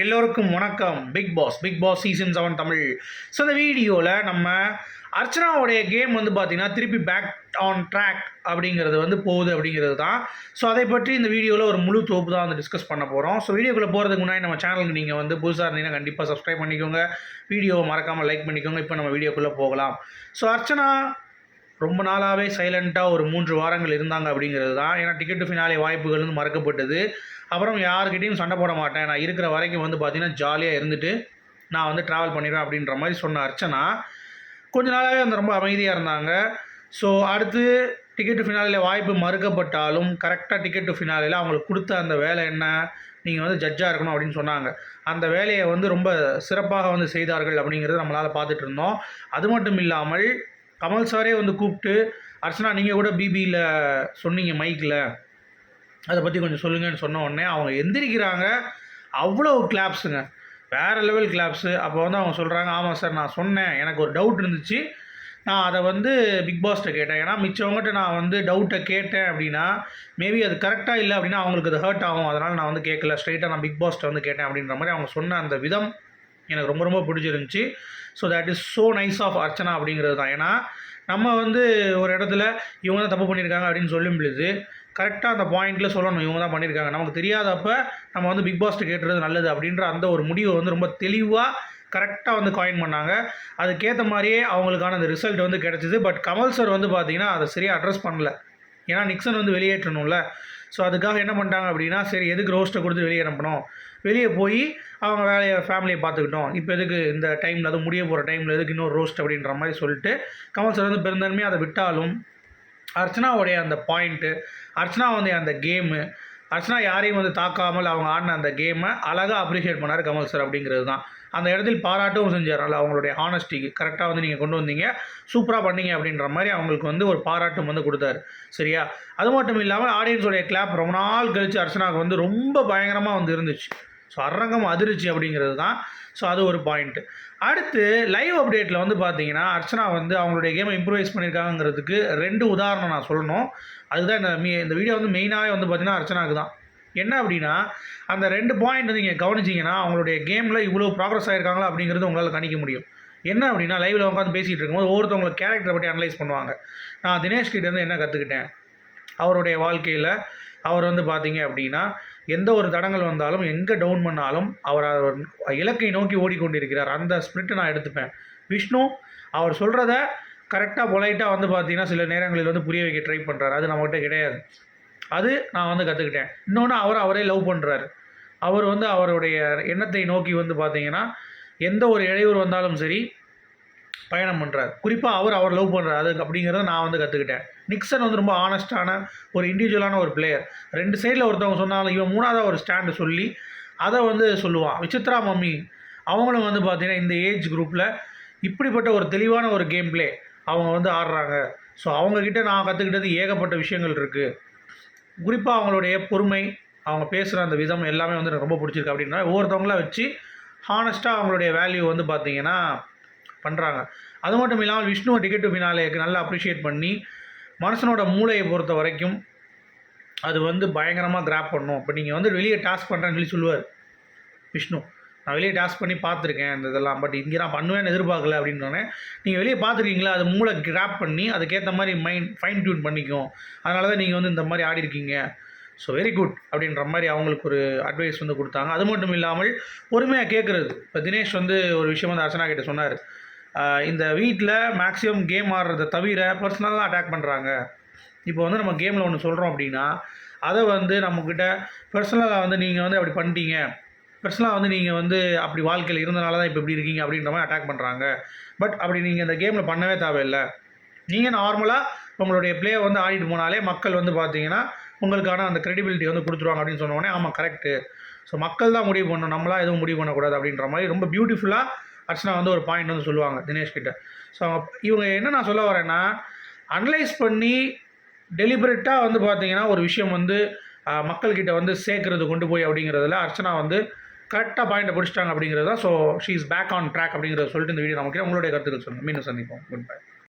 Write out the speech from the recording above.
எல்லோருக்கும் வணக்கம். Big boss big boss season seven Tamil. So இந்த வீடியோவில் நம்ம அர்ச்சனாவுடைய கேம் வந்து பார்த்தீங்கன்னா திருப்பி பேக் ஆன் ட்ராக் அப்படிங்கிறது வந்து போகுது அப்படிங்கிறது தான். ஸோ அதை பற்றி இந்த வீடியோவில் ஒரு முழு தொகுப்பு தான் வந்து டிஸ்கஸ் பண்ண போகிறோம் ஸோ வீடியோக்குள்ளே போகிறதுக்கு முன்னாடி நம்ம சேனலுக்கு நீங்கள் வந்து புதுசாக இருந்தீங்கன்னா கண்டிப்பாக சப்ஸ்கிரைப் பண்ணிக்கோங்க. வீடியோவை மறக்காமல் லைக் பண்ணிக்கோங்க. இப்போ நம்ம வீடியோக்குள்ளே போகலாம். ஸோ அர்ச்சனா ரொம்ப நாளாகவே சைலண்ட்டாக ஒரு மூன்று வாரங்கள் இருந்தாங்க அப்படிங்கிறது தான். ஏன்னா டிக்கெட்டு ஃபினாலே வாய்ப்புகள் வந்து மறக்கப்பட்டது. அப்புறம் யாருக்கிட்டையும் சண்டை போட மாட்டேன். நான் இருக்கிற வரைக்கும் வந்து பார்த்திங்கன்னா ஜாலியாக இருந்துட்டு நான் வந்து ட்ராவல் பண்ணிடுவேன் அப்படின்ற மாதிரி சொன்ன அர்ச்சனா கொஞ்ச நாளாகவே வந்து ரொம்ப அமைதியாக இருந்தாங்க. ஸோ அடுத்து டிக்கெட்டு ஃபினாலில் வாய்ப்பு மறுக்கப்பட்டாலும் கரெக்டாக டிக்கெட்டு ஃபினாலில் அவங்களுக்கு கொடுத்த அந்த வேலை என்ன? நீங்கள் வந்து ஜட்ஜாக இருக்கணும் அப்படின்னு சொன்னாங்க. அந்த வேலையை வந்து ரொம்ப சிறப்பாக வந்து செய்தார்கள் அப்படிங்கிறத நம்மளால் பார்த்துட்டு இருந்தோம். அது மட்டும் இல்லாமல் கமல் சாரே வந்து கூப்பிட்டு அர்ச்சனா நீங்கள் கூட பிபியில் சொன்னீங்க மைக்கில் அதை பற்றி கொஞ்சம் சொல்லுங்கன்னு சொன்ன உடனே அவங்க எந்திரிக்கிறாங்க. அவ்வளோ கிளாப்ஸுங்க வேறு லெவல் கிளாப்ஸு அப்போ வந்து அவங்க சொல்கிறாங்க ஆமாம் சார் நான் சொன்னேன். எனக்கு ஒரு டவுட் இருந்துச்சு. நான் அதை வந்து பிக் பாஸ்ட்டை கேட்டேன். ஏன்னா மிச்சவங்ககிட்ட நான் வந்து டவுட்டை கேட்டேன் அப்படின்னா மேபி அது கரெக்டாக இல்லை அப்படின்னா அவங்களுக்கு அது ஹர்ட் ஆகும். அதனால் நான் வந்து கேட்கல. ஸ்ட்ரைட்டாக நான் பிக் பாஸ்ட்டை வந்து கேட்டேன். அப்படின்ற மாதிரி அவங்க சொன்ன அந்த விதம் எனக்கு ரொம்ப ரொம்ப பிடிச்சிருந்துச்சி. So that is so nice of Archana அப்படிங்கிறது தான். ஏன்னா நம்ம வந்து ஒரு இடத்துல இவங்க தான் தப்பு பண்ணியிருக்காங்க அப்படின்னு சொல்லும் பொழுது கரெக்டாக அந்த பாயிண்டில் சொல்லணும். இவங்க தான் பண்ணியிருக்காங்க. நமக்கு தெரியாதப்ப நம்ம வந்து பிக் பாஸ்ட்டு கேட்டுறது நல்லது அப்படின்ற அந்த ஒரு முடிவை வந்து ரொம்ப தெளிவாக கரெக்டாக வந்து காயின் பண்ணாங்க. அதுக்கேற்ற மாதிரியே அவங்களுக்கான அந்த ரிசல்ட் வந்து கிடச்சிது. பட் கமல் சார் வந்து பார்த்தீங்கன்னா அதை சரியாக அட்ரஸ் பண்ணல. ஏன்னா நிக்சன் வந்து வெளியேற்றணும்ல. ஸோ அதுக்காக என்ன பண்ணிட்டாங்க அப்படின்னா சரி எதுக்கு ரோஸ்ட்டை கொடுத்து வெளியே அனுப்பணும்? வெளியே போய் அவங்க வேலையை ஃபேமிலியை பார்த்துக்கிட்டோம். இப்போ எதுக்கு இந்த டைமில் அது முடிய போகிற டைமில் எதுக்கு இன்னொரு ரோஸ்ட் அப்படின்ற மாதிரி சொல்லிட்டு கமல் சார் வந்து பெருந்தன்மையாக அதை விட்டாலும் அர்ச்சனாவுடைய அந்த பாயிண்ட்டு அர்ச்சனா வந்து அந்த கேமு அர்ச்சனா யாரையும் வந்து தாக்காமல் அவங்க ஆடின அந்த கேமை அழகாக அப்ரிஷியேட் பண்ணார் கமல் சார் அப்படிங்கிறது தான். அந்த இடத்தில் பாராட்டவும் செஞ்சார் அவங்களுடைய ஹானஸ்டிக்கு கரெக்டாக வந்து நீங்கள் கொண்டு வந்தீங்க. சூப்பராக பண்ணீங்க அப்படின்ற மாதிரி அவங்களுக்கு வந்து ஒரு பாராட்டும் வந்து கொடுத்தாரு. சரியா? அது மட்டும் இல்லாமல் ஆடியன்ஸோடைய கிளாப் ரொம்ப நாள் கழித்து அர்ச்சனாவுக்கு வந்து ரொம்ப பயங்கரமாக வந்து இருந்துச்சு. ஸோ அரங்கம் அதிர்ச்சி அப்படிங்கிறது தான். ஸோ அது ஒரு பாயிண்ட்டு அடுத்து லைவ் அப்டேட்டில் வந்து பார்த்தீங்கன்னா அர்ச்சனா வந்து அவங்களுடைய கேமை இம்ப்ரூவைஸ் பண்ணியிருக்காங்கிறதுக்கு ரெண்டு உதாரணம் நான் சொல்லணும். அதுதான் இந்த மீ இந்த வீடியோ வந்து மெயினாகவே வந்து பார்த்தீங்கன்னா அர்ச்சனாவுக்கு தான். என்ன அப்படின்னா அந்த ரெண்டு பாயிண்ட் வந்து நீங்கள் கவனிச்சிங்கன்னா அவங்களுடைய கேமில் இவ்வளோ ப்ராக்ரஸ் ஆகிருக்காங்களா அப்படிங்கிறது உங்களால் கணிக்க முடியும். என்ன அப்படின்னா லைவில் உட்காந்து பேசிகிட்டு இருக்கும்போது ஒவ்வொருத்தவங்களை கேரக்டரை பற்றி அனலைஸ் பண்ணுவாங்க. நான் தினேஷ்கிட்டேருந்து என்ன கற்றுக்கிட்டேன் அவருடைய வாழ்க்கையில் அவர் வந்து பார்த்தீங்க அப்படின்னா எந்த ஒரு தடங்கள் வந்தாலும் எங்கே டவுன் பண்ணாலும் அவர் அவர் இலக்கை நோக்கி ஓடிக்கொண்டிருக்கிறார். அந்த ஸ்பிரிட்டை நான் எடுத்துப்பேன். விஷ்ணு அவர் சொல்கிறத கரெக்டாக பொலைட்டாக வந்து பார்த்தீங்கன்னா சில நேரங்களில் வந்து புரிய வைக்க ட்ரை பண்ணுறாரு அது நம்மகிட்ட கிடையாது. அது நான் வந்து கற்றுக்கிட்டேன் இன்னொன்று அவர் அவரே லவ் பண்ணுறாரு அவர் வந்து அவருடைய எண்ணத்தை நோக்கி வந்து பார்த்தீங்கன்னா எந்த ஒரு இடையூறு வந்தாலும் சரி பயணம் பண்ணுறாரு குறிப்பாக அவர் அவர் லவ் பண்ணுறாரு அது அப்படிங்கிறத நான் வந்து கற்றுக்கிட்டேன் நிக்சன் வந்து ரொம்ப ஆனஸ்டான ஒரு இண்டிவிஜுவலான ஒரு பிளேயர் ரெண்டு சைடில் ஒருத்தவங்க சொன்னாலும் இவன் மூணாவதாக ஒரு ஸ்டாண்டு சொல்லி அதை வந்து சொல்லுவான். விசித்ரா மம்மி அவங்களும் வந்து பார்த்திங்கன்னா இந்த ஏஜ் குரூப்பில் இப்படிப்பட்ட ஒரு தெளிவான ஒரு கேம் பிளே அவங்க வந்து ஆடுறாங்க. ஸோ அவங்கக்கிட்ட நான் கற்றுக்கிட்டது ஏகப்பட்ட விஷயங்கள் இருக்குது குறிப்பாக அவங்களுடைய பொறுமை அவங்க பேசுகிற அந்த விதம் எல்லாமே வந்து எனக்கு ரொம்ப பிடிச்சிருக்கு அப்படின்னா ஒவ்வொருத்தவங்களாம் வச்சு ஹானஸ்ட்டாக அவங்களுடைய வேல்யூ வந்து பார்த்தீங்கன்னா பண்ணுறாங்க அது மட்டும் இல்லாமல் விஷ்ணுவை டிக்கெட் ஃபினாலேக்கு நல்லா அப்ரிஷியேட் பண்ணி மனுஷனோட மூளையை பொறுத்த வரைக்கும் அது வந்து பயங்கரமாக கிராப் பண்ணும். இப்போ நீங்கள் வந்து வெளியே டாஸ்க் பண்ணுறேன்னு சொல்லி சொல்லுவார். விஷ்ணு நான் வெளியே டாஸ்க் பண்ணி பார்த்துருக்கேன் இந்த இதெல்லாம் பட் இங்கே நான் பண்ணுவேன்னு எதிர்பார்க்கல அப்படின்னோடனே நீங்கள் வெளியே பார்த்துருக்கீங்களா? அது மூளை கிராப் பண்ணி அதுக்கேற்ற மாதிரி மைண்ட் ஃபைன் டியூன் பண்ணிக்கும். அதனால தான் நீங்கள் வந்து இந்த மாதிரி ஆடி இருக்கீங்க. ஸோ வெரி குட் அப்படின்ற மாதிரி அவங்களுக்கு ஒரு அட்வைஸ் வந்து கொடுத்தாங்க. அது மட்டும் இல்லாமல் பொறுமையாக கேட்குறது இப்போ தினேஷ் வந்து ஒரு விஷயம் வந்து அர்ச்சனா கிட்ட சொன்னார். இந்த வீட்டில் மேக்ஸிமம் கேம் ஆடுறதை தவிர பர்சனலாக அட்டாக் பண்ணுறாங்க இப்போ வந்து நம்ம கேமில் ஒன்று சொல்கிறோம் அப்படின்னா அதை வந்து நம்மக்கிட்ட பர்சனலாக வந்து நீங்கள் வந்து அப்படி பண்ணிட்டீங்க. பர்சனலாக வந்து நீங்கள் வந்து அப்படி வாழ்க்கையில் இருந்தனால தான் இப்போ இப்படி இருக்கீங்க அப்படின்ற மாதிரி அட்டாக் பண்ணுறாங்க பட் அப்படி நீங்கள் இந்த கேமில் பண்ணவே தேவையில்லை. நீங்கள் நார்மலாக உங்களுடைய ப்ளே வந்து ஆடிட்டு போனாலே மக்கள் வந்து பார்த்தீங்கன்னா உங்களுக்கான அந்த கிரெடிபிலிட்டி வந்து கொடுத்துருவாங்க அப்படின்னு சொன்னோடனே ஆமாம் கரெக்டு ஸோ மக்கள் தான் முடிவு பண்ணணும். நம்மளாம் எதுவும் முடிவு பண்ணக்கூடாது அப்படின்ற மாதிரி ரொம்ப பியூட்டிஃபுல்லாக அர்ச்சனா வந்து ஒரு பாயிண்ட் வந்து சொல்லுவாங்க தினேஷ்கிட்ட ஸோ இவங்க என்ன நான் சொல்ல வரேன்னா அனலைஸ் பண்ணி டெலிபரேட்டாக வந்து பார்த்தீங்கன்னா ஒரு விஷயம் வந்து மக்கள்கிட்ட வந்து சேர்க்கறது கொண்டு போய் அப்படிங்கிறதுல அர்ச்சனா வந்து கரெக்டாக பாயிண்ட்டை பிடிச்சிட்டாங்க அப்படிங்கிறது தான். So she is back on track அப்படிங்கிறத சொல்லிட்டு இந்த வீடியோ நமக்கு உங்களுடைய கருத்துக்கள் சொல்லுங்கள் மீண்டும் சந்திப்போம். Good bye